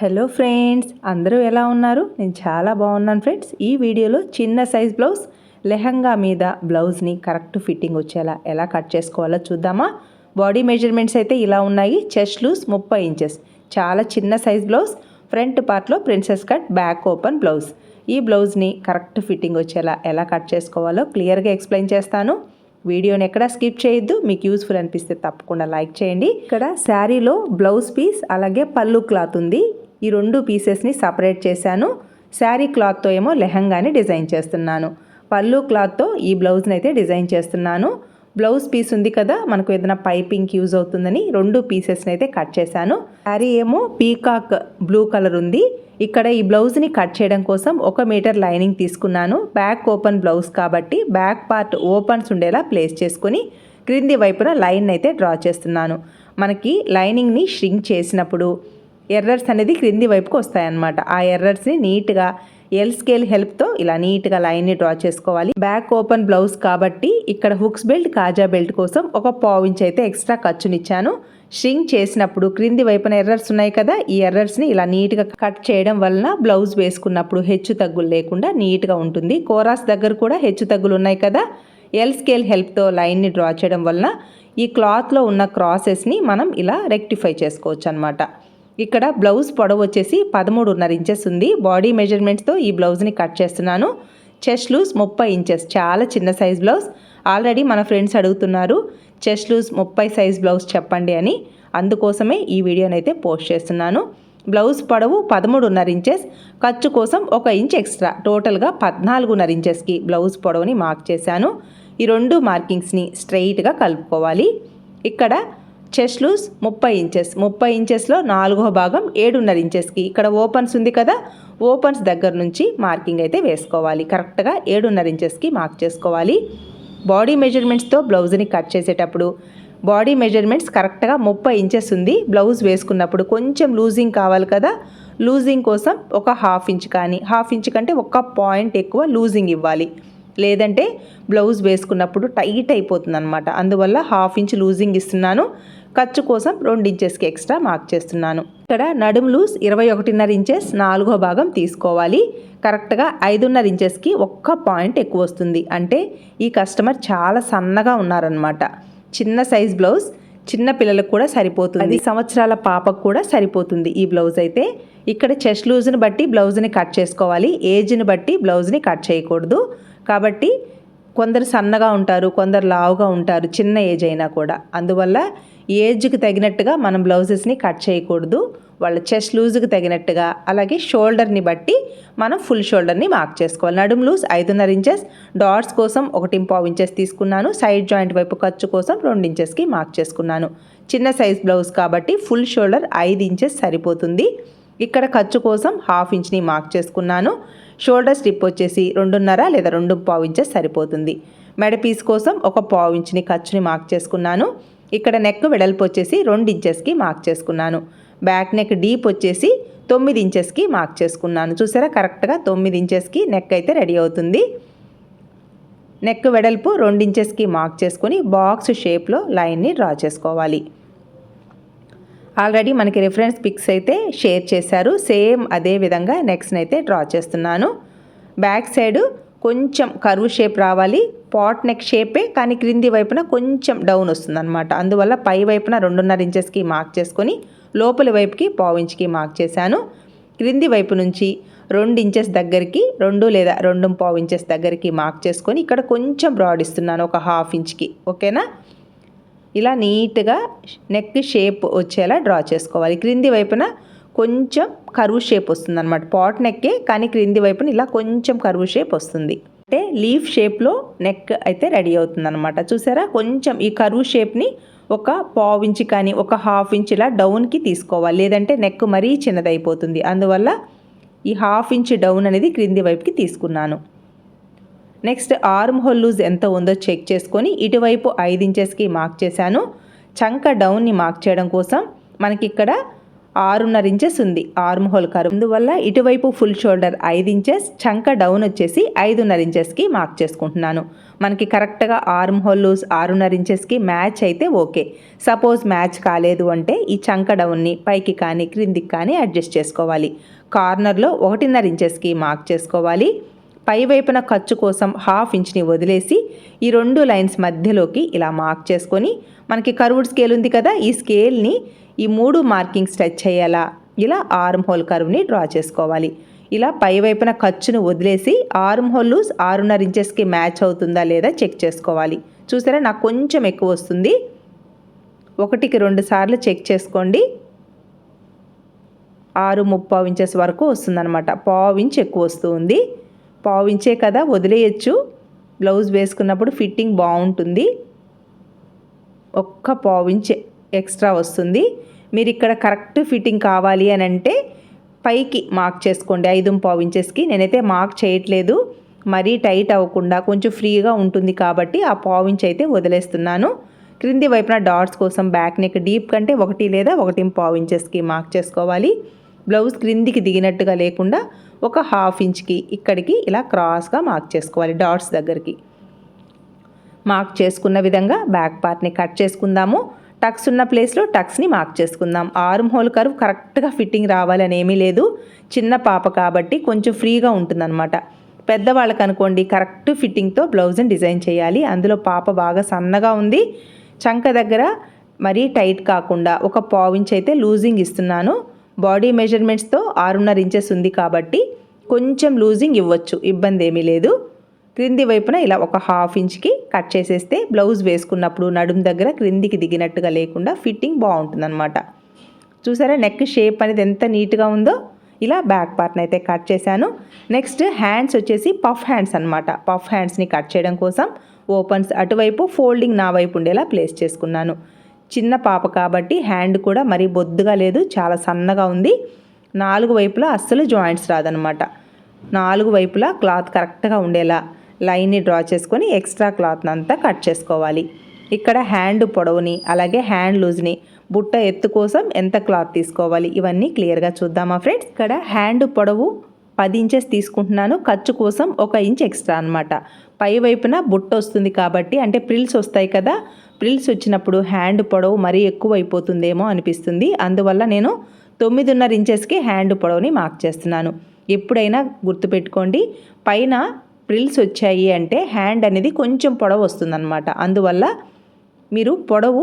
Hello friends అందరూ ఎలా ఉన్నారు? నేను చాలా బాగున్నాను ఫ్రెండ్స్ ఈ వీడియోలో చిన్న సైజ్ బ్లౌజ్ లెహంగా మీద బ్లౌజ్ని కరెక్ట్ ఫిట్టింగ్ వచ్చేలా ఎలా కట్ చేసుకోవాలో చూద్దామా? బాడీ మెజర్మెంట్స్ అయితే ఇలా ఉన్నాయి. చెస్ట్ లూస్ ముప్పై ఇంచెస్ చాలా చిన్న సైజ్ బ్లౌజ్ ఫ్రంట్ పార్ట్లో princess cut back open blouse ఈ బ్లౌజ్ని కరెక్ట్ ఫిట్టింగ్ వచ్చేలా ఎలా కట్ చేసుకోవాలో క్లియర్గా ఎక్స్ప్లెయిన్ చేస్తాను. వీడియోని ఎక్కడ స్కిప్ చేయొద్దు. మీకు యూస్ఫుల్ అనిపిస్తే తప్పకుండా లైక్ చేయండి. ఇక్కడ శారీలో బ్లౌజ్ పీస్ అలాగే పళ్ళు క్లాత్ ఉంది. ఈ రెండు పీసెస్ని సపరేట్ చేశాను. శారీ క్లాత్తో ఏమో లెహంగాని డిజైన్ చేస్తున్నాను. పళ్ళు క్లాత్తో ఈ బ్లౌజ్ని అయితే డిజైన్ చేస్తున్నాను. బ్లౌజ్ పీస్ ఉంది కదా మనకు ఏదైనా పైపింగ్కి యూజ్ అవుతుందని రెండు పీసెస్ని అయితే కట్ చేశాను. శారీ ఏమో పీకాక్ బ్లూ కలర్ ఉంది. ఇక్కడ ఈ బ్లౌజ్ని కట్ చేయడం కోసం ఒక మీటర్ లైనింగ్ తీసుకున్నాను. బ్యాక్ ఓపెన్ బ్లౌజ్ కాబట్టి బ్యాక్ పార్ట్ ఓపెన్స్ ఉండేలా ప్లేస్ చేసుకుని క్రింది వైపున లైన్ అయితే డ్రా చేస్తున్నాను. మనకి లైనింగ్ని ష్రింక్ చేసినప్పుడు ఎర్రర్స్ అనేది క్రింది వైపుకి వస్తాయన్నమాట. ఆ ఎర్రర్స్ని నీట్గా ఎల్ స్కేల్ హెల్ప్తో ఇలా నీట్గా లైన్ని డ్రా చేసుకోవాలి. బ్యాక్ ఓపెన్ బ్లౌజ్ కాబట్టి ఇక్కడ హుక్స్ బెల్ట్ కాజా బెల్ట్ కోసం ఒక పావు ఇంచ్ అయితే ఎక్స్ట్రా ఖర్చునిచ్చాను. స్ట్రింగ్ చేసినప్పుడు క్రింది వైపున ఎర్రర్స్ ఉన్నాయి కదా ఈ ఎర్రర్స్ని ఇలా నీట్గా కట్ చేయడం వలన బ్లౌజ్ వేసుకున్నప్పుడు హెచ్చు తగ్గులు లేకుండా నీట్గా ఉంటుంది. కోరాస్ దగ్గర కూడా హెచ్చు తగ్గులు ఉన్నాయి కదా ఎల్ స్కేల్ హెల్ప్తో లైన్ని డ్రా చేయడం వలన ఈ క్లాత్లో ఉన్న క్రాసెస్ని మనం ఇలా రెక్టిఫై చేసుకోవచ్చు అనమాట ఇక్కడ బ్లౌజ్ పొడవు వచ్చేసి పదమూడున్నర ఇంచెస్ ఉంది. బాడీ మెజర్మెంట్స్తో ఈ బ్లౌజ్ని కట్ చేస్తున్నాను. చెస్ట్ లూజ్ ముప్పై ఇంచెస్ చాలా చిన్న సైజ్ బ్లౌజ్. ఆల్రెడీ మన ఫ్రెండ్స్ అడుగుతున్నారు చెస్ట్ లూజ్ ముప్పై సైజ్ బ్లౌజ్ చెప్పండి అని. అందుకోసమే ఈ వీడియోని అయితే పోస్ట్ చేస్తున్నాను. బ్లౌజ్ పొడవు పదమూడున్నర ఇంచెస్ ఖర్చు కోసం ఒక ఇంచ్ ఎక్స్ట్రా. టోటల్గా పద్నాలుగున్నర ఇంచెస్కి బ్లౌజ్ పొడవుని మార్క్ చేశాను. ఈ రెండు మార్కింగ్స్ని స్ట్రైట్గా కలుపుకోవాలి. ఇక్కడ చెస్ట్ లూజ్ ముప్పై ఇంచెస్. ముప్పై ఇంచెస్లో నాలుగో భాగం ఏడున్నర ఇంచెస్కి. ఇక్కడ ఓపెన్స్ ఉంది కదా ఓపెన్స్ దగ్గర నుంచి మార్కింగ్ అయితే వేసుకోవాలి. కరెక్ట్గా ఏడున్నర ఇంచెస్కి మార్క్ చేసుకోవాలి. బాడీ మెజర్మెంట్స్తో బ్లౌజ్ని కట్ చేసేటప్పుడు బాడీ మెజర్మెంట్స్ కరెక్ట్గా ముప్పై ఇంచెస్ ఉంది. బ్లౌజ్ వేసుకున్నప్పుడు కొంచెం లూజింగ్ కావాలి కదా లూజింగ్ కోసం ఒక హాఫ్ ఇంచ్ కానీ హాఫ్ ఇంచ్ కంటే ఒక పాయింట్ ఎక్కువ లూజింగ్ ఇవ్వాలి. లేదంటే బ్లౌజ్ వేసుకున్నప్పుడు టైట్ అయిపోతుంది అనమాట అందువల్ల హాఫ్ ఇంచ్ లూజింగ్ ఇస్తున్నాను. ఖర్చు కోసం రెండు ఇంచెస్కి ఎక్స్ట్రా మార్క్ చేస్తున్నాను. ఇక్కడ నడుము లూజ్ ఇరవై ఒకటిన్నర ఇంచెస్ నాలుగో భాగం తీసుకోవాలి. కరెక్ట్గా ఐదున్నర ఇంచెస్కి ఒక్క పాయింట్ ఎక్కువ వస్తుంది. అంటే ఈ కస్టమర్ చాలా సన్నగా ఉన్నారనమాట చిన్న సైజ్ బ్లౌజ్ చిన్న పిల్లలకు కూడా సరిపోతుంది. అది సంవత్సరాల పాపకు కూడా సరిపోతుంది ఈ బ్లౌజ్ అయితే. ఇక్కడ చెస్ట్ లూజ్ని బట్టి బ్లౌజ్ని కట్ చేసుకోవాలి. ఏజ్ని బట్టి బ్లౌజ్ని కట్ చేయకూడదు. కాబట్టి కొందరు సన్నగా ఉంటారు కొందరు లావుగా ఉంటారు చిన్న ఏజ్ అయినా కూడా. అందువల్ల ఏజ్కి తగినట్టుగా మనం బ్లౌజెస్ని కట్ చేయకూడదు. వాళ్ళ చెస్ట్ లూజ్కి తగినట్టుగా అలాగే షోల్డర్ని బట్టి మనం ఫుల్ షోల్డర్ని మార్క్ చేసుకోవాలి. నడుము లూజ్ ఐదున్నర ఇంచెస్ డాట్స్ కోసం ఒకటి పావు ఇంచెస్ తీసుకున్నాను. సైడ్ జాయింట్ వైపు ఖర్చు కోసం రెండు ఇంచెస్కి మార్క్ చేసుకున్నాను. చిన్న సైజ్ బ్లౌజ్ కాబట్టి ఫుల్ షోల్డర్ ఐదు ఇంచెస్ సరిపోతుంది. ఇక్కడ ఖర్చు కోసం హాఫ్ ఇంచ్ని మార్క్ చేసుకున్నాను. షోల్డర్ స్టిప్ వచ్చేసి రెండున్నర లేదా రెండు పావు ఇంచెస్ సరిపోతుంది. మెడ పీస్ కోసం ఒక పావు ఇంచుని ఖర్చుని మార్క్ చేసుకున్నాను. ఇక్కడ నెక్ వెడల్పు వచ్చేసి రెండు ఇంచెస్కి మార్క్ చేసుకున్నాను. బ్యాక్ నెక్ డీప్ వచ్చేసి తొమ్మిది ఇంచెస్కి మార్క్ చేసుకున్నాను. చూసారా? కరెక్ట్గా తొమ్మిది ఇంచెస్కి నెక్ అయితే రెడీ అవుతుంది. నెక్ వెడల్పు రెండు ఇంచెస్కి మార్క్ చేసుకొని బాక్స్ షేప్లో లైన్ని డ్రా చేసుకోవాలి. ఆల్రెడీ మనకి రిఫరెన్స్ పిక్స్ అయితే షేర్ చేశారు. సేమ్ అదే విధంగా నెక్స్ట్ని అయితే డ్రా చేస్తున్నాను. బ్యాక్ సైడ్ కొంచెం కరువు షేప్ రావాలి. పాట్ నెక్ షేపే కానీ క్రింది వైపున కొంచెం డౌన్ వస్తుంది అనమాట అందువల్ల పై వైపున రెండున్నర ఇంచెస్కి మార్క్ చేసుకొని లోపలి వైపుకి పావు ఇంచ్కి మార్క్ చేశాను. క్రింది వైపు నుంచి రెండు ఇంచెస్ దగ్గరికి రెండు లేదా రెండు పావు ఇంచెస్ దగ్గరికి మార్క్ చేసుకొని ఇక్కడ కొంచెం బ్రాడ్ ఇస్తున్నాను ఒక హాఫ్ ఇంచ్కి. ఓకేనా? ఇలా నీట్గా నెక్ షేప్ వచ్చేలా డ్రా చేసుకోవాలి. క్రింది వైపున కొంచెం కరువు షేప్ వస్తుంది అనమాట పాట్ నెక్కే కానీ క్రింది వైపున ఇలా కొంచెం కరువు షేప్ వస్తుంది. అంటే లీఫ్ షేప్లో నెక్ అయితే రెడీ అవుతుంది అనమాట చూసారా? కొంచెం ఈ కరువు షేప్ని ఒక పావు ఇంచ్ కానీ ఒక హాఫ్ ఇంచ్ ఇలా డౌన్కి తీసుకోవాలి. లేదంటే నెక్ మరీ చిన్నదైపోతుంది. అందువల్ల ఈ హాఫ్ ఇంచ్ డౌన్ అనేది క్రింది వైపుకి తీసుకున్నాను. నెక్స్ట్ ఆర్మ్ హోల్ లూజ్ ఎంత ఉందో చెక్ చేసుకొని ఇటువైపు ఐదు ఇంచెస్కి మార్క్ చేశాను. చంక డౌన్ని మార్క్ చేయడం కోసం మనకి ఇక్కడ ఆరున్నర ఇంచెస్ ఉంది ఆర్మ్ హోల్ కరువు. అందువల్ల ఇటువైపు ఫుల్ షోల్డర్ ఐదు ఇంచెస్ చంక డౌన్ వచ్చేసి ఐదున్నర ఇంచెస్కి మార్క్ చేసుకుంటున్నాను. మనకి కరెక్ట్గా ఆర్మ్ హోల్ లూజ్ ఆరున్నర ఇంచెస్కి మ్యాచ్ అయితే ఓకే. సపోజ్ మ్యాచ్ కాలేదు అంటే ఈ చంక డౌన్ని పైకి కానీ క్రిందికి కానీ అడ్జస్ట్ చేసుకోవాలి. కార్నర్లో ఒకటిన్నర ఇంచెస్కి మార్క్ చేసుకోవాలి. పై వైపున ఖర్చు కోసం హాఫ్ ఇంచ్ని వదిలేసి ఈ రెండు లైన్స్ మధ్యలోకి ఇలా మార్క్ చేసుకొని మనకి కర్వ్డ్ స్కేల్ ఉంది కదా ఈ స్కేల్ని ఈ మూడు మార్కింగ్స్ టచ్ చేయాలా ఇలా ఆర్మ్ హోల్ కర్వ్ని డ్రా చేసుకోవాలి. ఇలా పై వైపున ఖర్చును వదిలేసి ఆర్మ్ హోల్ లూజ్ ఆరున్నర ఇంచెస్కి మ్యాచ్ అవుతుందా లేదా చెక్ చేసుకోవాలి. చూసారా నాకు కొంచెం ఎక్కువ వస్తుంది. ఒకటికి రెండు సార్లు చెక్ చేసుకోండి. ఆరు ముప్పావు ఇంచెస్ వరకు వస్తుందన్నమాట. పావు ఇంచ్ ఎక్కువ వస్తుంది. పావు ఇంచే కదా వదిలేయచ్చు. బ్లౌజ్ వేసుకున్నప్పుడు ఫిట్టింగ్ బాగుంటుంది. ఒక్క పావు ఎక్స్ట్రా వస్తుంది. మీరు ఇక్కడ కరెక్ట్ ఫిట్టింగ్ కావాలి అని అంటే పైకి మార్క్ చేసుకోండి. ఐదు పావు ఇంచెస్కి నేనైతే మార్క్ చేయట్లేదు. మరీ టైట్ అవ్వకుండా కొంచెం ఫ్రీగా ఉంటుంది కాబట్టి ఆ పావు ఇంచ్ అయితే వదిలేస్తున్నాను. క్రింది వైపున డాట్స్ కోసం బ్యాక్ నెక్ డీప్ కంటే ఒకటి లేదా ఒకటి పావు ఇంచెస్కి మార్క్ చేసుకోవాలి. బ్లౌజ్ క్రిందికి దిగినట్టుగా లేకుండా ఒక హాఫ్ ఇంచ్కి ఇక్కడికి ఇలా క్రాస్గా మార్క్ చేసుకోవాలి డాట్స్ దగ్గరికి. మార్క్ చేసుకున్న విధంగా బ్యాక్ పార్ట్ని కట్ చేసుకుందాము. టక్స్ ఉన్న ప్లేస్లో టక్స్ని మార్క్ చేసుకుందాం. ఆర్మ్ హోల్ కర్వ్ కరెక్ట్గా ఫిట్టింగ్ రావాలని ఏమీ లేదు. చిన్న పాప కాబట్టి కొంచెం ఫ్రీగా ఉంటుందన్నమాట. పెద్దవాళ్ళకి అనుకోండి కరెక్ట్ ఫిట్టింగ్తో బ్లౌజ్ని డిజైన్ చేయాలి. అందులో పాప బాగా సన్నగా ఉంది. చంక దగ్గర మరీ టైట్ కాకుండా ఒక పావించ్ అయితే లూజింగ్ ఇస్తున్నాను. బాడీ మెజర్మెంట్స్తో ఆరున్నర ఇంచెస్ ఉంది కాబట్టి కొంచెం లూజింగ్ ఇవ్వచ్చు ఇబ్బంది ఏమీ లేదు. క్రింది వైపున ఇలా ఒక హాఫ్ ఇంచ్కి కట్ చేసేస్తే బ్లౌజ్ వేసుకున్నప్పుడు నడుము దగ్గర క్రిందికి దిగినట్టుగా లేకుండా ఫిట్టింగ్ బాగుంటుందన్నమాట. చూసారా నెక్ షేప్ అనేది ఎంత నీట్గా ఉందో? ఇలా బ్యాక్ పార్ట్ని అయితే కట్ చేశాను. నెక్స్ట్ హ్యాండ్స్ వచ్చేసి పఫ్ హ్యాండ్స్ అనమాట పఫ్ హ్యాండ్స్ని కట్ చేయడం కోసం ఓపెన్స్ అటువైపు ఫోల్డింగ్ నా వైపు ఉండేలా ప్లేస్ చేసుకున్నాను. చిన్న పాప కాబట్టి హ్యాండ్ కూడా మరీ బొద్దుగా లేదు చాలా సన్నగా ఉంది. నాలుగు వైపులా అస్సలు జాయింట్స్ రాదనమాట నాలుగు వైపులా క్లాత్ కరెక్ట్గా ఉండేలా లైన్ని డ్రా చేసుకొని ఎక్స్ట్రా క్లాత్ని అంతా కట్ చేసుకోవాలి. ఇక్కడ హ్యాండ్ పొడవుని అలాగే హ్యాండ్ లూజ్ని బుట్ట ఎత్తు కోసం ఎంత క్లాత్ తీసుకోవాలి ఇవన్నీ క్లియర్గా చూద్దామా ఫ్రెండ్స్? ఇక్కడ హ్యాండ్ పొడవు పది ఇంచెస్ తీసుకుంటున్నాను ఖర్చు కోసం ఒక ఇంచ్ ఎక్స్ట్రా అనమాట పై వైపున బుట్ట వస్తుంది కాబట్టి అంటే ప్రిల్స్ వస్తాయి కదా ప్రిల్స్ వచ్చినప్పుడు హ్యాండ్ పొడవు మరీ ఎక్కువ అయిపోతుందేమో అనిపిస్తుంది. అందువల్ల నేను తొమ్మిదిన్నర ఇంచెస్కి హ్యాండ్ పొడవుని మార్క్ చేస్తున్నాను. ఎప్పుడైనా గుర్తుపెట్టుకోండి పైన ప్రిల్స్ వచ్చాయి అంటే హ్యాండ్ అనేది కొంచెం పొడవు వస్తుందన్నమాట. అందువల్ల మీరు పొడవు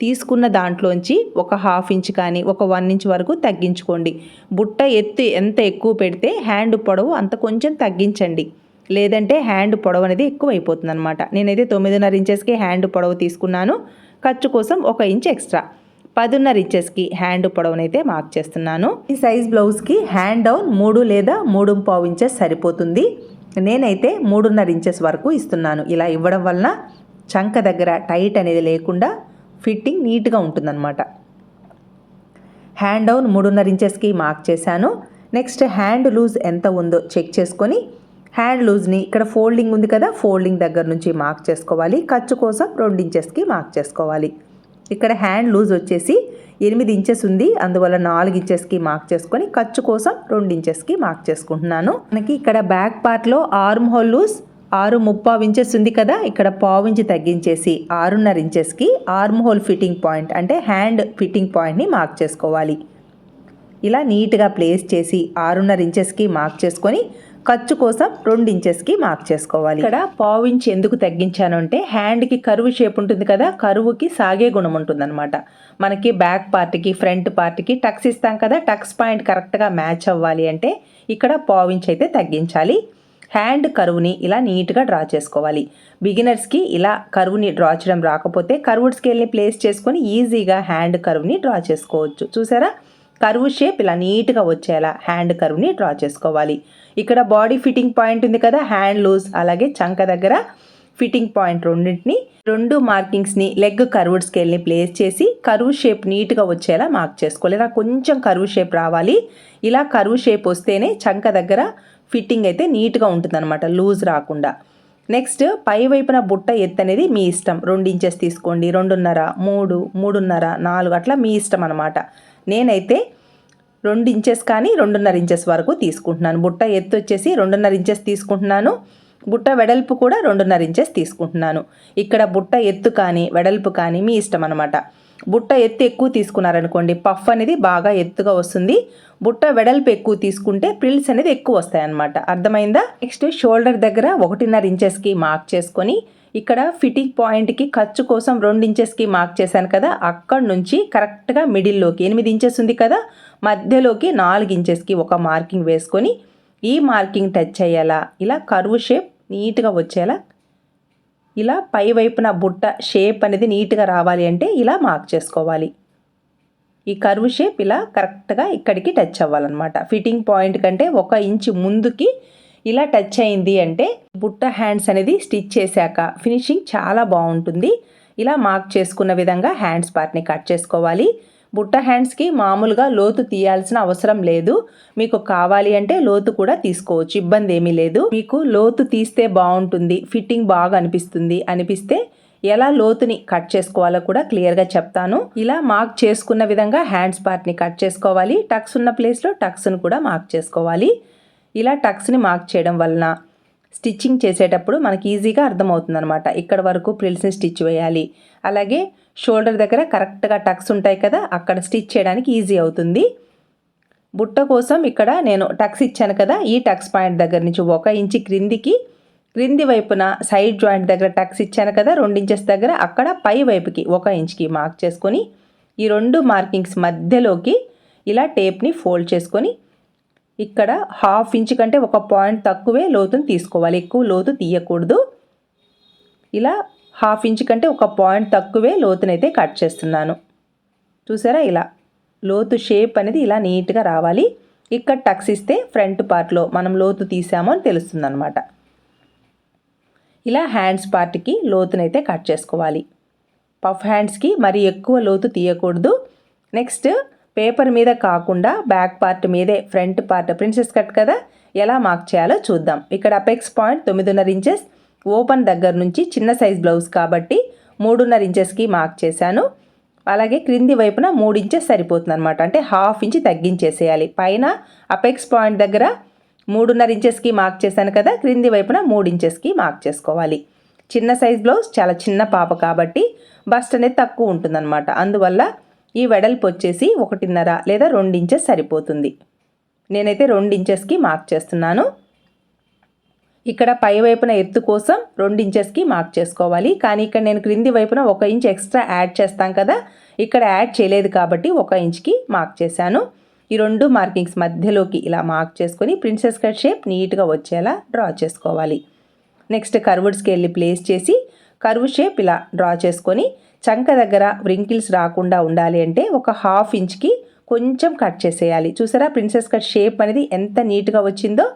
తీసుకున్న దాంట్లోంచి ఒక హాఫ్ ఇంచ్ కానీ ఒక వన్ ఇంచ్ వరకు తగ్గించుకోండి. బుట్ట ఎత్తు ఎంత ఎక్కువ పెడితే హ్యాండ్ పొడవు అంత కొంచెం తగ్గించండి. లేదంటే హ్యాండ్ పొడవు అనేది ఎక్కువ అయిపోతుంది అనమాట నేనైతే తొమ్మిదిన్నర ఇంచెస్కి హ్యాండ్ పొడవు తీసుకున్నాను. ఖర్చు కోసం ఒక ఇంచ్ ఎక్స్ట్రా. పదున్నర ఇంచెస్కి హ్యాండ్ పొడవునైతే మార్క్ చేస్తున్నాను. ఈ సైజ్ బ్లౌజ్కి హ్యాండ్ డౌన్ మూడు లేదా మూడు పావు ఇంచెస్ సరిపోతుంది. నేనైతే మూడున్నర ఇంచెస్ వరకు ఇస్తున్నాను. ఇలా ఇవ్వడం వలన చంక దగ్గర టైట్ అనేది లేకుండా ఫిట్టింగ్ నీట్గా ఉంటుందన్నమాట. హ్యాండ్ డౌన్ మూడున్నర ఇంచెస్కి మార్క్ చేశాను. నెక్స్ట్ హ్యాండ్ లూజ్ ఎంత ఉందో చెక్ చేసుకొని హ్యాండ్ లూజ్ని ఇక్కడ ఫోల్డింగ్ ఉంది కదా ఫోల్డింగ్ దగ్గర నుంచి మార్క్ చేసుకోవాలి. ఖర్చు కోసం రెండు ఇంచెస్కి మార్క్ చేసుకోవాలి. ఇక్కడ హ్యాండ్ లూజ్ వచ్చేసి ఎనిమిది ఇంచెస్ ఉంది అందువల్ల నాలుగు ఇంచెస్కి మార్క్ చేసుకొని ఖర్చు కోసం రెండు ఇంచెస్కి మార్క్ చేసుకుంటున్నాను. మనకి ఇక్కడ బ్యాక్ పార్ట్లో ఆర్మ్ హోల్ లూజ్ ఆరు ముప్పావు ఇంచెస్ ఉంది కదా ఇక్కడ పావు ఇంచు తగ్గించేసి ఆరున్నర ఇంచెస్కి ఆర్మ్ హోల్ ఫిట్టింగ్ పాయింట్ అంటే హ్యాండ్ ఫిట్టింగ్ పాయింట్ని మార్క్ చేసుకోవాలి. ఇలా నీట్గా ప్లేస్ చేసి ఆరున్నర ఇంచెస్కి మార్క్ చేసుకొని ఖర్చు కోసం రెండు ఇంచెస్కి మార్క్ చేసుకోవాలి. ఇక్కడ పావు ఇంచ్ ఎందుకు తగ్గించాను అంటే హ్యాండ్కి కరువు షేప్ ఉంటుంది కదా కరువుకి సాగే గుణం ఉంటుందన్నమాట. మనకి బ్యాక్ పార్ట్కి ఫ్రంట్ పార్ట్కి టక్స్ ఇస్తాం కదా టక్స్ పాయింట్ కరెక్ట్గా మ్యాచ్ అవ్వాలి అంటే ఇక్కడ పావు ఇంచ్ అయితే తగ్గించాలి. హ్యాండ్ కరువుని ఇలా నీట్గా డ్రా చేసుకోవాలి. బిగినర్స్కి ఇలా కరువుని డ్రా చేయడం రాకపోతే కరువుడ్ స్కేల్ని ప్లేస్ చేసుకొని ఈజీగా హ్యాండ్ కరువుని డ్రా చేసుకోవచ్చు. చూసారా? కరువు షేప్ ఇలా నీట్గా వచ్చేలా హ్యాండ్ కరువుని డ్రా చేసుకోవాలి. ఇక్కడ బాడీ ఫిట్టింగ్ పాయింట్ ఉంది కదా హ్యాండ్ లూజ్ అలాగే చంక దగ్గర ఫిట్టింగ్ పాయింట్ రెండింటిని రెండు మార్కింగ్స్ని లెగ్ కర్వ్డ్ స్కేల్ని ప్లేస్ చేసి కరువు షేప్ నీట్గా వచ్చేలా మార్క్ చేసుకోవాలి. ఇలా కొంచెం కరువు షేప్ రావాలి. ఇలా కరువు షేప్ వస్తేనే చంక దగ్గర ఫిట్టింగ్ అయితే నీట్గా ఉంటుందన్నమాట లూజ్ రాకుండా. నెక్స్ట్ పై వైపున బుట్ట ఎత్తు అనేది మీ ఇష్టం. రెండు ఇంచెస్ తీసుకోండి రెండున్నర మూడు మూడున్నర నాలుగు అట్లా మీ ఇష్టం అనమాట నేనైతే రెండు ఇంచెస్ కానీ రెండున్నర ఇంచెస్ వరకు తీసుకుంటున్నాను. బుట్ట ఎత్తు వచ్చేసి రెండున్నర ఇంచెస్ తీసుకుంటున్నాను. బుట్ట వెడల్పు కూడా రెండున్నర ఇంచెస్ తీసుకుంటున్నాను. ఇక్కడ బుట్ట ఎత్తు కానీ వెడల్పు కానీ మీ ఇష్టం అనమాట బుట్ట ఎత్తు ఎక్కువ తీసుకున్నారనుకోండి పఫ్ అనేది బాగా ఎత్తుగా వస్తుంది. బుట్ట వెడల్పు ఎక్కువ తీసుకుంటే ప్రిల్స్ అనేది ఎక్కువ వస్తాయన్నమాట. అర్థమైందా? నెక్స్ట్ షోల్డర్ దగ్గర ఒకటిన్నర ఇంచెస్కి మార్క్ చేసుకొని ఇక్కడ ఫిట్టింగ్ పాయింట్కి ఖర్చు కోసం రెండు ఇంచెస్కి మార్క్ చేశాను కదా అక్కడ నుంచి కరెక్ట్గా మిడిల్లోకి ఎనిమిది ఇంచెస్ ఉంది కదా మధ్యలోకి నాలుగు ఇంచెస్కి ఒక మార్కింగ్ వేసుకొని ఈ మార్కింగ్ టచ్ అయ్యేలా ఇలా కరువు షేప్ నీట్గా వచ్చేలా ఇలా పై వైపున బుట్ట షేప్ అనేది నీట్గా రావాలి అంటే ఇలా మార్క్ చేసుకోవాలి. ఈ కరువు షేప్ ఇలా కరెక్ట్గా ఇక్కడికి టచ్ అవ్వాలన్నమాట. ఫిట్టింగ్ పాయింట్ కంటే ఒక ఇంచు ముందుకి ఇలా టచ్ అయింది అంటే బుట్ట హ్యాండ్స్ అనేది స్టిచ్ చేశాక ఫినిషింగ్ చాలా బాగుంటుంది. ఇలా మార్క్ చేసుకున్న విధంగా హ్యాండ్స్ పార్ట్ని కట్ చేసుకోవాలి. బుట్ట హ్యాండ్స్కి మామూలుగా లోతు తీయాల్సిన అవసరం లేదు. మీకు కావాలి అంటే లోతు కూడా తీసుకోవచ్చు. ఇబ్బంది ఏమీ లేదు. మీకు లోతు తీస్తే బాగుంటుంది. ఫిట్టింగ్ బాగా అనిపిస్తుంది. అనిపిస్తే ఎలా లోతుని కట్ చేసుకోవాలో కూడా క్లియర్గా చెప్తాను. ఇలా మార్క్ చేసుకున్న విధంగా హ్యాండ్స్ పార్ట్ని కట్ చేసుకోవాలి. టక్స్ ఉన్న ప్లేస్లో టక్స్ను కూడా మార్క్ చేసుకోవాలి. ఇలా టక్స్ని మార్క్ చేయడం వలన స్టిచ్చింగ్ చేసేటప్పుడు మనకి ఈజీగా అర్థమవుతుంది అనమాట ఇక్కడ వరకు ప్రిల్స్ని స్టిచ్ వేయాలి. అలాగే షోల్డర్ దగ్గర కరెక్ట్గా టక్స్ ఉంటాయి కదా అక్కడ స్టిచ్ చేయడానికి ఈజీ అవుతుంది. బుట్ట కోసం ఇక్కడ నేను టక్స్ ఇచ్చాను కదా ఈ టక్స్ పాయింట్ దగ్గర నుంచి ఒక ఇంచి క్రిందికి క్రింది వైపున సైడ్ జాయింట్ దగ్గర టక్స్ ఇచ్చాను కదా రెండు ఇంచెస్ దగ్గర అక్కడ పై వైపుకి ఒక ఇంచ్కి మార్క్ చేసుకొని ఈ రెండు మార్కింగ్స్ మధ్యలోకి ఇలా టేప్ని ఫోల్డ్ చేసుకొని ఇక్కడ హాఫ్ ఇంచ్ కంటే ఒక పాయింట్ తక్కువే లోతుని తీసుకోవాలి ఎక్కువ లోతు తీయకూడదు. ఇలా హాఫ్ ఇంచ్ కంటే ఒక పాయింట్ తక్కువే లోతునైతే కట్ చేస్తున్నాను. చూసారా ఇలా? లోతు షేప్ అనేది ఇలా నీట్గా రావాలి. ఇక్కడ టక్స్ ఇస్తే ఫ్రంట్ పార్ట్లో మనం లోతు తీసామో అని తెలుస్తుంది అనమాట ఇలా హ్యాండ్స్ పార్ట్కి లోతునైతే కట్ చేసుకోవాలి. పఫ్ హ్యాండ్స్కి మరి ఎక్కువ లోతు తీయకూడదు. నెక్స్ట్ పేపర్ మీద కాకుండా బ్యాక్ పార్ట్ మీదే ఫ్రంట్ పార్ట్ ప్రిన్సెస్ కట్ కదా? ఎలా మార్క్ చేయాలో చూద్దాం. ఇక్కడ అపెక్స్ పాయింట్ తొమ్మిదిన్నర ఇంచెస్ ఓపెన్ దగ్గర నుంచి చిన్న సైజ్ బ్లౌజ్ కాబట్టి మూడున్నర ఇంచెస్కి మార్క్ చేశాను. అలాగే క్రింది వైపున మూడు ఇంచెస్ సరిపోతుంది అనమాట అంటే హాఫ్ ఇంచ్ తగ్గించేసేయాలి. పైన అపెక్స్ పాయింట్ దగ్గర మూడున్నర ఇంచెస్కి మార్క్ చేశాను కదా క్రింది వైపున మూడు ఇంచెస్కి మార్క్ చేసుకోవాలి. చిన్న సైజ్ బ్లౌజ్ చాలా చిన్న పాప కాబట్టి బస్ట్ అనేది తక్కువ ఉంటుందన్నమాట. అందువల్ల ఈ వెడల్పు వచ్చేసి ఒకటిన్నర లేదా రెండు ఇంచెస్ సరిపోతుంది. నేనైతే రెండు ఇంచెస్కి మార్క్ చేస్తున్నాను. ఇక్కడ పై వైపున ఎత్తు కోసం రెండు ఇంచెస్కి మార్క్ చేసుకోవాలి. కానీ ఇక్కడ నేను క్రింది వైపున ఒక ఇంచ్ ఎక్స్ట్రా యాడ్ చేస్తాం కదా ఇక్కడ యాడ్ చేయలేదు కాబట్టి ఒక ఇంచ్కి మార్క్ చేశాను. ఈ రెండు మార్కింగ్స్ మధ్యలోకి ఇలా మార్క్ చేసుకొని ప్రిన్సెస్ కట్ షేప్ నీట్గా వచ్చేలా డ్రా చేసుకోవాలి. నెక్స్ట్ కర్వుడ్ స్కేల్ని ప్లేస్ చేసి కర్వ్ షేప్ ఇలా డ్రా చేసుకొని చంక దగ్గర వ్రింకిల్స్ రాకుండా ఉండాలి అంటే ఒక హాఫ్ ఇంచ్కి కొంచెం కట్ చేసేయాలి. చూసారా ప్రిన్సెస్ కట్ షేప్ అనేది ఎంత నీట్గా వచ్చిందో?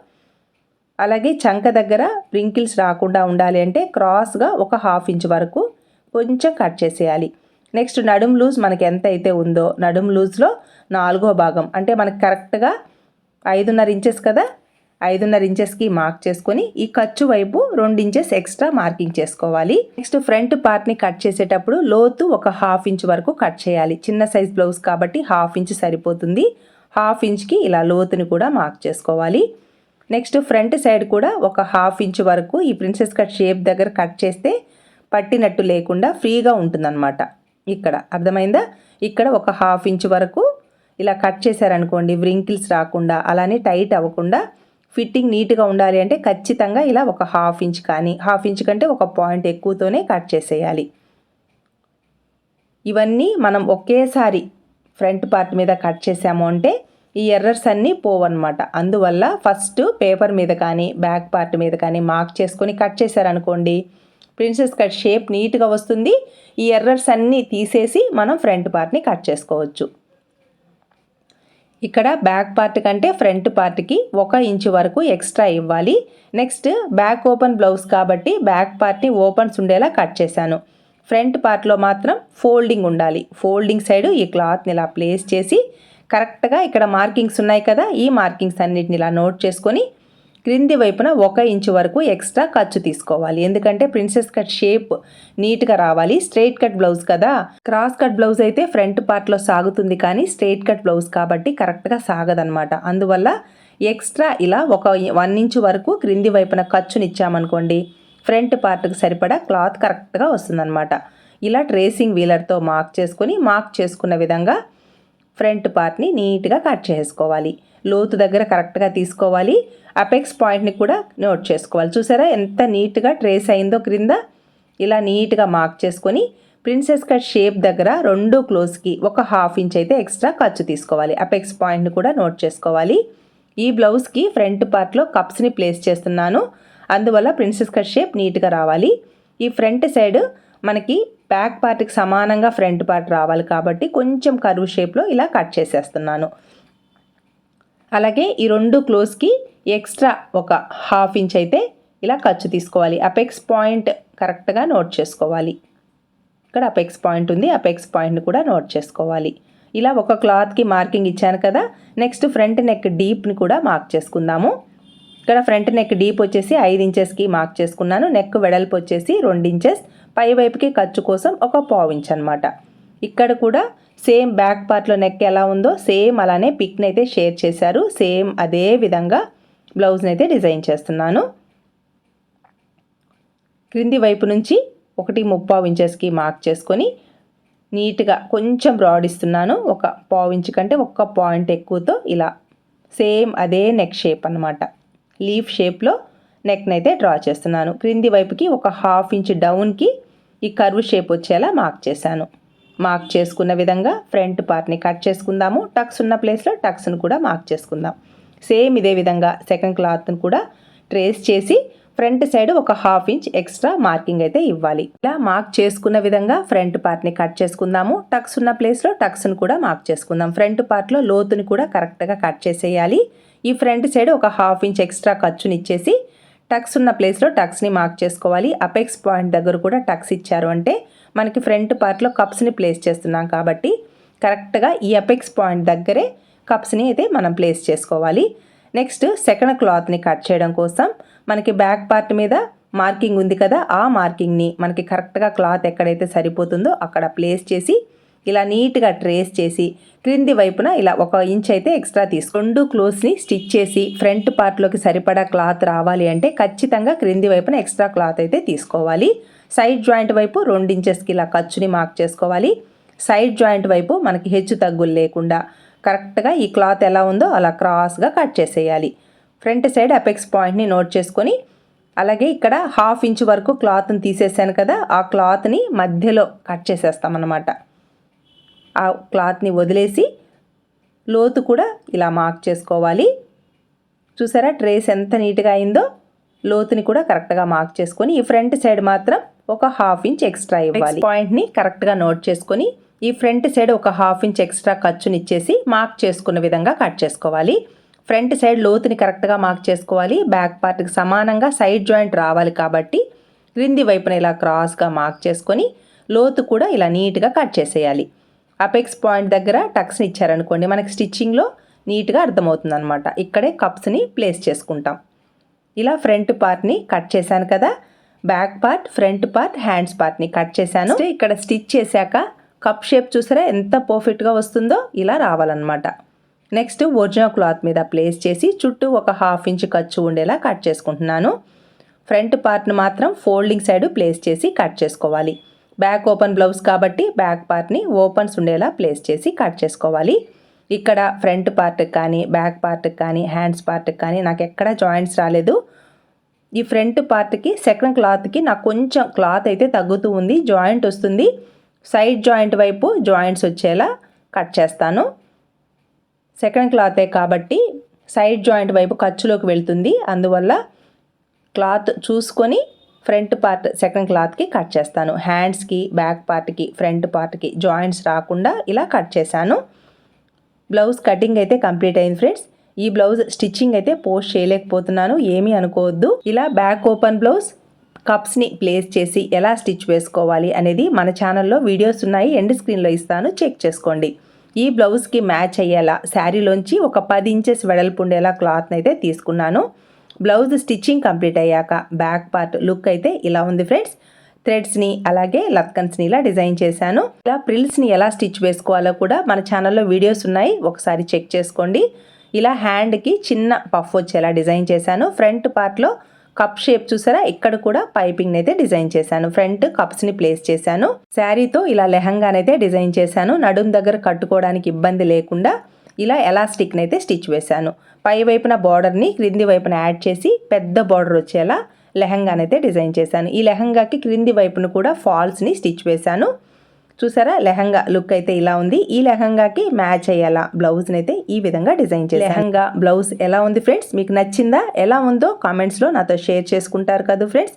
అలాగే చంక దగ్గర రింకిల్స్ రాకుండా ఉండాలి అంటే క్రాస్గా ఒక హాఫ్ ఇంచ్ వరకు కొంచెం కట్ చేసేయాలి. నెక్స్ట్ నడుం లూజ్ మనకి ఎంత అయితే ఉందో నడుం లూజ్లో నాలుగో భాగం. అంటే మనకి కరెక్ట్గా ఐదున్నర ఇంచెస్ కదా? ఐదున్నర ఇంచెస్కి మార్క్ చేసుకొని ఈ ఖర్చు వైపు రెండు ఇంచెస్ ఎక్స్ట్రా మార్కింగ్ చేసుకోవాలి. నెక్స్ట్ ఫ్రంట్ పార్ట్ని కట్ చేసేటప్పుడు లోతు ఒక హాఫ్ ఇంచ్ వరకు కట్ చేయాలి. చిన్న సైజ్ బ్లౌజ్ కాబట్టి హాఫ్ ఇంచ్ సరిపోతుంది. హాఫ్ ఇంచ్కి ఇలా లోతుని కూడా మార్క్ చేసుకోవాలి. నెక్స్ట్ ఫ్రంట్ సైడ్ కూడా ఒక హాఫ్ ఇంచ్ వరకు ఈ ప్రిన్సెస్ కట్ షేప్ దగ్గర కట్ చేస్తే పట్టినట్టు లేకుండా ఫ్రీగా ఉంటుందన్నమాట. ఇక్కడ అర్థమైందా? ఇక్కడ ఒక హాఫ్ ఇంచ్ వరకు ఇలా కట్ చేశారనుకోండి వ్రింకిల్స్ రాకుండా అలానే టైట్ అవ్వకుండా ఫిట్టింగ్ నీట్గా ఉండాలి అంటే ఖచ్చితంగా ఇలా ఒక హాఫ్ ఇంచ్ కానీ హాఫ్ ఇంచ్ కంటే ఒక పాయింట్ ఎక్కువతోనే కట్ చేసేయాలి. ఇవన్నీ మనం ఒకేసారి ఫ్రంట్ పార్ట్ మీద కట్ చేసాము అంటే ఈ ఎర్రర్స్ అన్నీ పోవన్నమాట. అందువల్ల ఫస్ట్ పేపర్ మీద కానీ బ్యాక్ పార్ట్ మీద కానీ మార్క్ చేసుకొని కట్ చేశారనుకోండి ప్రిన్సెస్ కట్ షేప్ నీట్గా వస్తుంది. ఈ ఎర్రర్స్ అన్నీ తీసేసి మనం ఫ్రంట్ పార్ట్ని కట్ చేసుకోవచ్చు. ఇక్కడ బ్యాక్ పార్ట్ కంటే ఫ్రంట్ పార్ట్కి ఒక ఇంచు వరకు ఎక్స్ట్రా ఇవ్వాలి. నెక్స్ట్ బ్యాక్ ఓపెన్ బ్లౌజ్ కాబట్టి బ్యాక్ పార్ట్ని ఓపెన్స్ ఉండేలా కట్ చేశాను. ఫ్రంట్ పార్ట్లో మాత్రం ఫోల్డింగ్ ఉండాలి. ఫోల్డింగ్ సైడ్ ఈ క్లాత్ని ఇలా ప్లేస్ చేసి కరెక్ట్గా ఇక్కడ మార్కింగ్స్ ఉన్నాయి కదా ఈ మార్కింగ్స్ అన్నిటిని ఇలా నోట్ చేసుకొని క్రింది వైపున ఒక ఇంచు వరకు ఎక్స్ట్రా ఖర్చు తీసుకోవాలి. ఎందుకంటే ప్రిన్సెస్ కట్ షేప్ నీట్గా రావాలి. స్ట్రైట్ కట్ బ్లౌజ్ కదా. క్రాస్ కట్ బ్లౌజ్ అయితే ఫ్రంట్ పార్ట్లో సాగుతుంది కానీ స్ట్రైట్ కట్ బ్లౌజ్ కాబట్టి కరెక్ట్గా సాగదనమాట అందువల్ల ఎక్స్ట్రా ఇలా ఒక వన్ ఇంచు వరకు క్రింది వైపున ఖర్చునిచ్చామనుకోండి ఫ్రంట్ పార్ట్కి సరిపడా క్లాత్ కరెక్ట్గా వస్తుందన్నమాట. ఇలా ట్రేసింగ్ వీలర్తో మార్క్ చేసుకొని మార్క్ చేసుకున్న విధంగా ఫ్రంట్ పార్ట్ని నీట్గా కట్ చేసుకోవాలి. లోతు దగ్గర కరెక్ట్గా తీసుకోవాలి. అపెక్స్ పాయింట్ని కూడా నోట్ చేసుకోవాలి. చూసారా ఎంత నీట్గా ట్రేస్ అయిందో క్రింద? ఇలా నీట్గా మార్క్ చేసుకొని ప్రిన్సెస్ కట్ షేప్ దగ్గర రెండు క్లోజ్కి ఒక హాఫ్ ఇంచ్ అయితే ఎక్స్ట్రా ఖర్చు తీసుకోవాలి. అపెక్స్ పాయింట్ని కూడా నోట్ చేసుకోవాలి. ఈ బ్లౌజ్కి ఫ్రంట్ పార్ట్లో కప్స్ని ప్లేస్ చేస్తున్నాను. అందువల్ల ప్రిన్సెస్ కట్ షేప్ నీట్గా రావాలి. ఈ ఫ్రంట్ సైడ్ మనకి బ్యాక్ పార్ట్కి సమానంగా ఫ్రంట్ పార్ట్ రావాలి కాబట్టి కొంచెం కరువు షేప్లో ఇలా కట్ చేసేస్తున్నాను. అలాగే ఈ రెండు క్లోజ్కి ఎక్స్ట్రా ఒక హాఫ్ ఇంచ్ అయితే ఇలా ఖర్చు తీసుకోవాలి. అపెక్స్ పాయింట్ కరెక్ట్గా నోట్ చేసుకోవాలి. ఇక్కడ అపెక్స్ పాయింట్ ఉంది అపెక్స్ పాయింట్ని కూడా నోట్ చేసుకోవాలి. ఇలా ఒక క్లాత్కి మార్కింగ్ ఇచ్చాను కదా నెక్స్ట్ ఫ్రంట్ నెక్ డీప్ని కూడా మార్క్ చేసుకుందాము. ఇక్కడ ఫ్రంట్ నెక్ డీప్ వచ్చేసి ఐదు ఇంచెస్కి మార్క్ చేసుకున్నాను నెక్ వెడల్పు వచ్చేసి రెండు ఇంచెస్ పై వైపుకి ఖర్చు కోసం ఒక పావించ్ అనమాట ఇక్కడ కూడా సేమ్ బ్యాక్ పార్ట్లో నెక్ ఎలా ఉందో సేమ్ అలానే పిక్ని అయితే షేర్ చేశారు. సేమ్ అదే విధంగా బ్లౌజ్ని అయితే డిజైన్ చేస్తున్నాను. క్రింది వైపు నుంచి ఒకటి ముప్పావు ఇంచెస్కి మార్క్ చేసుకొని నీట్గా కొంచెం బ్రాడ్ ఇస్తున్నాను. ఒక పావు ఇంచు కంటే ఒక్క పాయింట్ ఎక్కువతో ఇలా సేమ్ అదే నెక్ షేప్ అనమాట లీఫ్ షేప్లో నెక్ని అయితే డ్రా చేస్తున్నాను. క్రింది వైపుకి ఒక హాఫ్ ఇంచ్ డౌన్కి ఈ కర్వ్ షేప్ వచ్చేలా మార్క్ చేశాను. మార్క్ చేసుకున్న విధంగా ఫ్రంట్ పార్ట్ని కట్ చేసుకుందాము. టక్స్ ఉన్న ప్లేస్లో టక్స్ను కూడా మార్క్ చేసుకుందాం. సేమ్ ఇదే విధంగా సెకండ్ క్లాత్ను కూడా ట్రేస్ చేసి ఫ్రంట్ సైడ్ ఒక హాఫ్ ఇంచ్ ఎక్స్ట్రా మార్కింగ్ అయితే ఇవ్వాలి. ఇలా మార్క్ చేసుకున్న విధంగా ఫ్రంట్ పార్ట్ని కట్ చేసుకుందాము. టక్స్ ఉన్న ప్లేస్లో టక్స్ను కూడా మార్క్ చేసుకుందాం. ఫ్రంట్ పార్ట్లో లోతుని కూడా కరెక్ట్గా కట్ చేసేయాలి. ఈ ఫ్రంట్ సైడ్ ఒక హాఫ్ ఇంచ్ ఎక్స్ట్రా ఖర్చునిచ్చేసి ఇచ్చేసి టక్స్ ఉన్న ప్లేస్లో టక్స్ని మార్క్ చేసుకోవాలి. అపెక్స్ పాయింట్ దగ్గర కూడా టక్స్ ఇచ్చారు అంటే మనకి ఫ్రంట్ పార్ట్లో కప్స్ని ప్లేస్ చేస్తున్నాం కాబట్టి కరెక్ట్గా ఈ అపెక్స్ పాయింట్ దగ్గరే కప్స్ని అయితే మనం ప్లేస్ చేసుకోవాలి. నెక్స్ట్ సెకండ్ క్లాత్ని కట్ చేయడం కోసం మనకి బ్యాక్ పార్ట్ మీద మార్కింగ్ ఉంది కదా ఆ మార్కింగ్ని మనకి కరెక్ట్గా క్లాత్ ఎక్కడైతే సరిపోతుందో అక్కడ ప్లేస్ చేసి ఇలా నీట్గా ట్రేస్ చేసి క్రింది వైపున ఇలా ఒక ఇంచ్ అయితే ఎక్స్ట్రా తీసు రెండు క్లోత్స్ని స్టిచ్ చేసి ఫ్రంట్ పార్ట్లోకి సరిపడా క్లాత్ రావాలి అంటే ఖచ్చితంగా క్రింది వైపున ఎక్స్ట్రా క్లాత్ అయితే తీసుకోవాలి. సైడ్ జాయింట్ వైపు రెండు ఇంచెస్కి ఇలా ఖర్చుని మార్క్ చేసుకోవాలి. సైడ్ జాయింట్ వైపు మనకి హెచ్చు తగ్గులు లేకుండా కరెక్ట్గా ఈ క్లాత్ ఎలా ఉందో అలా క్రాస్గా కట్ చేసేయాలి. ఫ్రంట్ సైడ్ అపెక్స్ పాయింట్ని నోట్ చేసుకొని అలాగే ఇక్కడ హాఫ్ ఇంచ్ వరకు క్లాత్ని తీసేసాను కదా ఆ క్లాత్ని మధ్యలో కట్ చేసేస్తామన్నమాట. ఆ క్లాత్ని వదిలేసి లోతు కూడా ఇలా మార్క్ చేసుకోవాలి. చూసారా? ట్రేస్ ఎంత నీట్గా అయిందో లోతుని కూడా కరెక్ట్గా మార్క్ చేసుకొని ఈ ఫ్రంట్ సైడ్ మాత్రం ఒక హాఫ్ ఇంచ్ ఎక్స్ట్రా ఇవ్వాలి. పాయింట్ని కరెక్ట్గా నోట్ చేసుకొని ఈ ఫ్రంట్ సైడ్ ఒక హాఫ్ ఇంచ్ ఎక్స్ట్రా ఖర్చునిచ్చేసి మార్క్ చేసుకున్న విధంగా కట్ చేసుకోవాలి. ఫ్రంట్ సైడ్ లోతుని కరెక్ట్గా మార్క్ చేసుకోవాలి. బ్యాక్ పార్ట్కి సమానంగా సైడ్ జాయింట్ రావాలి కాబట్టి క్రింది వైపున ఇలా క్రాస్గా మార్క్ చేసుకొని లోతు కూడా ఇలా నీట్గా కట్ చేసేయాలి. అపెక్స్ పాయింట్ దగ్గర టక్స్ని ఇచ్చారనుకోండి మనకి స్టిచ్చింగ్లో నీట్గా అర్థమవుతుంది అనమాట ఇక్కడే కప్స్ని ప్లేస్ చేసుకుంటాం. ఇలా ఫ్రంట్ పార్ట్ని కట్ చేశాను కదా back part front part hands పార్ట్ని కట్ చేశాను. ఇక్కడ స్టిచ్ చేశాక కప్ షేప్ చూసారా ఎంత పర్ఫెక్ట్గా వస్తుందో ఇలా రావాలన్నమాట. నెక్స్ట్ ఒరిజినల్ క్లాత్ మీద ప్లేస్ చేసి చుట్టూ ఒక హాఫ్ ఇంచ్ ఖర్చు ఉండేలా కట్ చేసుకుంటున్నాను. ఫ్రంట్ పార్ట్ను మాత్రం ఫోల్డింగ్ సైడ్ ప్లేస్ చేసి కట్ చేసుకోవాలి. బ్యాక్ ఓపెన్ బ్లౌజ్ కాబట్టి బ్యాక్ పార్ట్ని ఓపెన్స్ ఉండేలా ప్లేస్ చేసి కట్ చేసుకోవాలి. ఇక్కడ ఫ్రంట్ పార్ట్కి కానీ బ్యాక్ పార్ట్కి కానీ హ్యాండ్స్ పార్ట్కి కానీ నాకు ఎక్కడ జాయింట్స్ రాలేదు. ఈ ఫ్రంట్ పార్ట్కి సెకండ్ క్లాత్కి నాకు కొంచెం క్లాత్ అయితే తగ్గుతూ ఉంది జాయింట్ వస్తుంది. సైడ్ జాయింట్ వైపు జాయింట్స్ వచ్చేలా కట్ చేస్తాను. సెకండ్ క్లాతే కాబట్టి సైడ్ జాయింట్ వైపు ఖర్చులోకి వెళ్తుంది. అందువల్ల క్లాత్ చూసుకొని ఫ్రంట్ పార్ట్ సెకండ్ క్లాత్కి కట్ చేస్తాను. హ్యాండ్స్కి బ్యాక్ పార్ట్కి ఫ్రంట్ పార్ట్కి జాయింట్స్ రాకుండా ఇలా కట్ చేశాను. బ్లౌజ్ కటింగ్ అయితే కంప్లీట్ అయింది ఫ్రెండ్స్. ఈ బ్లౌజ్ స్టిచ్చింగ్ అయితే పోస్ట్ చేయలేకపోతున్నాను ఏమీ అనుకోవద్దు. ఇలా బ్యాక్ ఓపెన్ బ్లౌజ్ కప్స్ని ప్లేస్ చేసి ఎలా స్టిచ్ వేసుకోవాలి అనేది మన ఛానల్లో వీడియోస్ ఉన్నాయి. ఎండ్ స్క్రీన్లో ఇస్తాను చెక్ చేసుకోండి. ఈ బ్లౌజ్కి మ్యాచ్ అయ్యేలా శారీలోంచి ఒక పది ఇంచెస్ వెడల్పు ఉండేలా క్లాత్ని అయితే తీసుకున్నాను. బ్లౌజ్ స్టిచ్చింగ్ కంప్లీట్ అయ్యాక బ్యాక్ పార్ట్ లుక్ అయితే ఇలా ఉంది ఫ్రెండ్స్. థ్రెడ్స్ని అలాగే లత్కన్స్ని ఇలా డిజైన్ చేశాను. ఇలా ప్రిల్స్ని ఎలా స్టిచ్ వేసుకోవాలో కూడా మన ఛానల్లో వీడియోస్ ఉన్నాయి. ఒకసారి చెక్ చేసుకోండి. ఇలా హ్యాండ్కి చిన్న పఫ్ వచ్చేలా డిజైన్ చేశాను. ఫ్రంట్ పార్ట్లో కప్ షేప్ చూసారా? ఇక్కడ కూడా పైపింగ్ అయితే డిజైన్ చేశాను. ఫ్రంట్ కప్స్ని ప్లేస్ చేశాను. శారీతో ఇలా లెహంగానైతే డిజైన్ చేశాను. నడుం దగ్గర కట్టుకోవడానికి ఇబ్బంది లేకుండా ఇలా ఎలాస్టిక్ని అయితే స్టిచ్ వేశాను. పై వైపున బార్డర్ని క్రింది వైపున యాడ్ చేసి పెద్ద బార్డర్ వచ్చేలా లెహంగానైతే డిజైన్ చేశాను. ఈ లెహంగాకి క్రింది వైపున కూడా ఫాల్స్ని స్టిచ్ వేశాను. చూసారా? లెహంగా లుక్ అయితే ఇలా ఉంది. ఈ లెహంగాకి మ్యాచ్ అయ్యేలా బ్లౌజ్ని అయితే ఈ విధంగా డిజైన్ చేసి లెహంగా బ్లౌజ్ ఎలా ఉంది ఫ్రెండ్స్? మీకు నచ్చిందా? ఎలా ఉందో కామెంట్స్లో నాతో షేర్ చేసుకుంటారు కదా ఫ్రెండ్స్.